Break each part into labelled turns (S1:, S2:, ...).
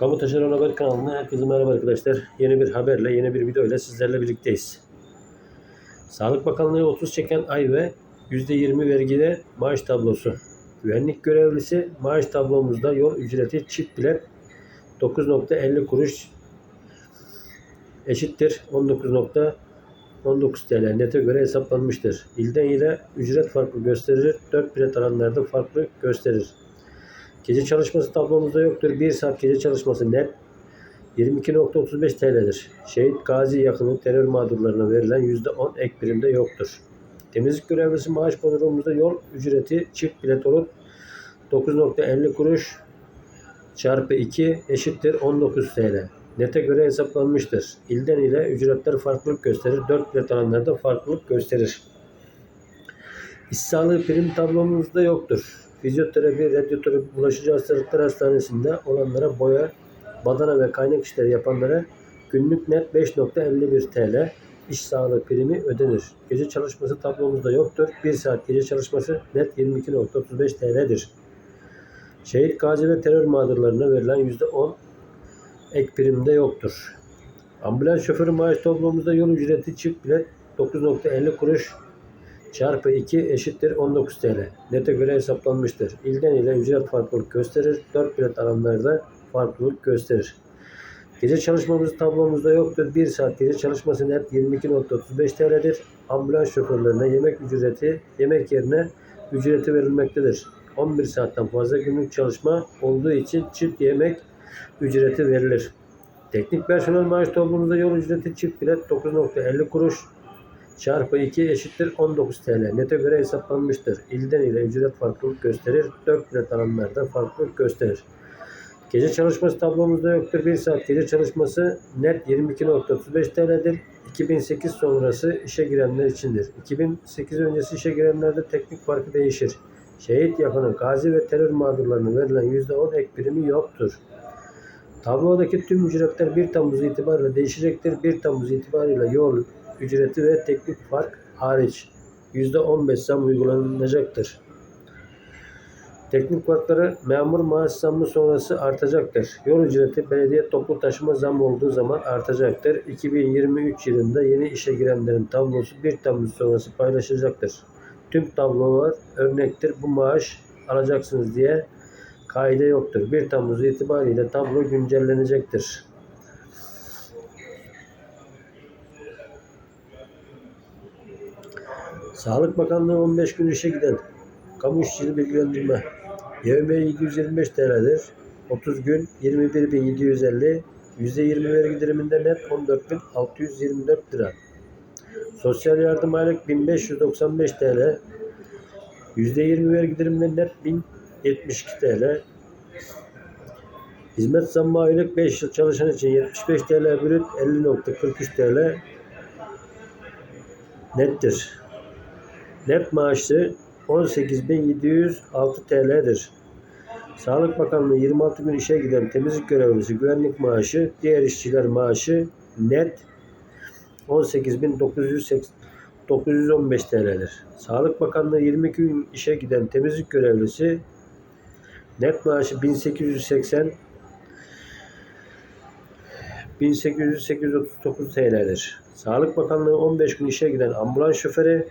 S1: Kamu Taşeron Haber kanalına herkese merhaba arkadaşlar. Yeni bir haberle, yeni bir video ile sizlerle birlikteyiz. Sağlık Bakanlığı 30 çeken ay ve %20 vergide maaş tablosu. Güvenlik görevlisi maaş tablomuzda yol ücreti çift bilet 9.50 kuruş eşittir 19.19 TL nete göre hesaplanmıştır. İlden ile ücret farklı gösterir. 4 bilet alanlarda farklı gösterir. Gece çalışması tablomuzda yoktur. 1 saat gece çalışması net 22.35 TL'dir. Şehit Gazi yakını terör mağdurlarına verilen %10 ek birimde yoktur. Temizlik görevlisi maaş bodrumumuzda yol ücreti çift bilet olup 9.50 kuruş çarpı 2 eşittir 19 TL. Nete göre hesaplanmıştır. İlden ile ücretler farklılık gösterir. 4 bilet alanlarda farklılık gösterir. İş prim tablomuzda yoktur. Fizyoterapi, radyoterapi, bulaşıcı hastalıklar hastanesinde olanlara boya, badana ve kaynak işleri yapanlara günlük net 5.51 TL iş sağlığı primi ödenir. Gece çalışması tablomuzda yoktur. 1 saat gece çalışması net 22.35 TL'dir. Şehit gazi ve terör mağdurlarına verilen %10 ek primde yoktur. Ambulans şoförü maaş tablomuzda yol ücreti çift bilet 9.50 kuruş çarpı 2 eşittir 19 TL. Nete göre hesaplanmıştır. İlden ile ücret farklılık gösterir. 4 bilet alanlarda farklılık gösterir. Gece çalışmamız tablomuzda yoktur. 1 saat gece çalışması net 22.35 TL'dir. Ambulans şoförlerine yemek ücreti yemek yerine ücreti verilmektedir. 11 saatten fazla günlük çalışma olduğu için çift yemek ücreti verilir. Teknik personel maaş tablomuzda yol ücreti çift bilet 9.50 kuruş çarpı 2 eşittir 19 TL. Nete göre hesaplanmıştır. İlden ile ücret farklılık gösterir. 4 bilet alanlarda farklılık gösterir. Gece çalışması tablomuzda yoktur. 1 saat gece çalışması net 22.35 TL'dir. 2008 sonrası işe girenler içindir. 2008 öncesi işe girenlerde teknik farkı değişir. Şehit yakını, gazi ve terör mağdurlarına verilen %10 ek primi yoktur. Tablodaki tüm ücretler 1 Temmuz itibariyle değişecektir. 1 Temmuz itibariyle yol ücreti ve teknik fark hariç %15 zam uygulanacaktır. Teknik farkları memur maaş zammı sonrası artacaktır. Yol ücreti belediye toplu taşıma zam olduğu zaman artacaktır. 2023 yılında yeni işe girenlerin tablosu 1 Temmuz sonrası paylaşılacaktır. Tüm tablolar örnektir. Bu maaş alacaksınız diye kaide yoktur. 1 Temmuz itibariyle tablo güncellenecektir. Sağlık Bakanlığı 15 gün işe giden kamu işçili bilgilendirme. YÖM 725 TL'dir. 30 gün 21.750 %20 vergi diliminde net 14.624 lira. Sosyal yardım aylık 1595 TL. %20 vergi diliminde net 1072 TL. Hizmet zammı aylık 5 yıl çalışan için 75 TL brüt 50.43 TL nettir. Net maaşı 18.706 TL'dir. Sağlık Bakanlığı 26 gün işe giden temizlik görevlisi güvenlik maaşı, diğer işçiler maaşı net 18.915 TL'dir. Sağlık Bakanlığı 22 gün işe giden temizlik görevlisi net maaşı 1880 1839 TL'dir. Sağlık Bakanlığı 15 gün işe giden ambulans şoförü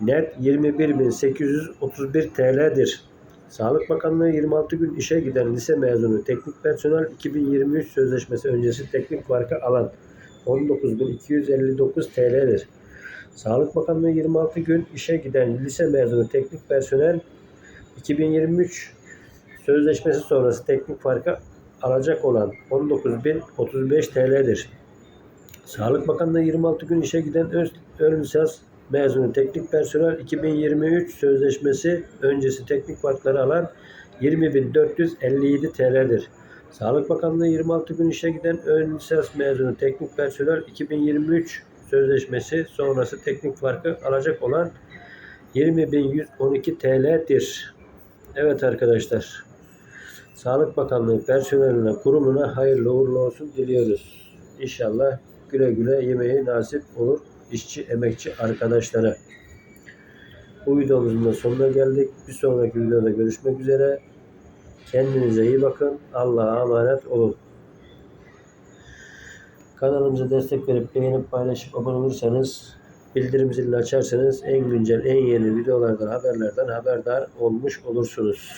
S1: net 21.831 TL'dir. Sağlık Bakanlığı 26 gün işe giden lise mezunu teknik personel 2023 sözleşmesi öncesi teknik farkı alan 19.259 TL'dir. Sağlık Bakanlığı 26 gün işe giden lise mezunu teknik personel 2023 sözleşmesi sonrası teknik farkı alacak olan 19.035 TL'dir. Sağlık Bakanlığı 26 gün işe giden ön, ön lisans mezunu teknik personel 2023 sözleşmesi öncesi teknik farkları alan 20.457 TL'dir. Sağlık Bakanlığı 26 gün işe giden ön lisans mezunu teknik personel 2023 sözleşmesi sonrası teknik farkı alacak olan 20.112 TL'dir. Evet arkadaşlar. Sağlık Bakanlığı personeline, kurumuna hayırlı uğurlu olsun diliyoruz. İnşallah güle güle yemeği nasip olur işçi, emekçi arkadaşlara. Bu videomuzun da sonuna geldik. Bir sonraki videoda görüşmek üzere. Kendinize iyi bakın. Allah'a emanet olun. Kanalımıza destek verip beğenip paylaşıp abone olursanız bildirim zilini açarsanız en güncel en yeni videolardan haberlerden haberdar olmuş olursunuz.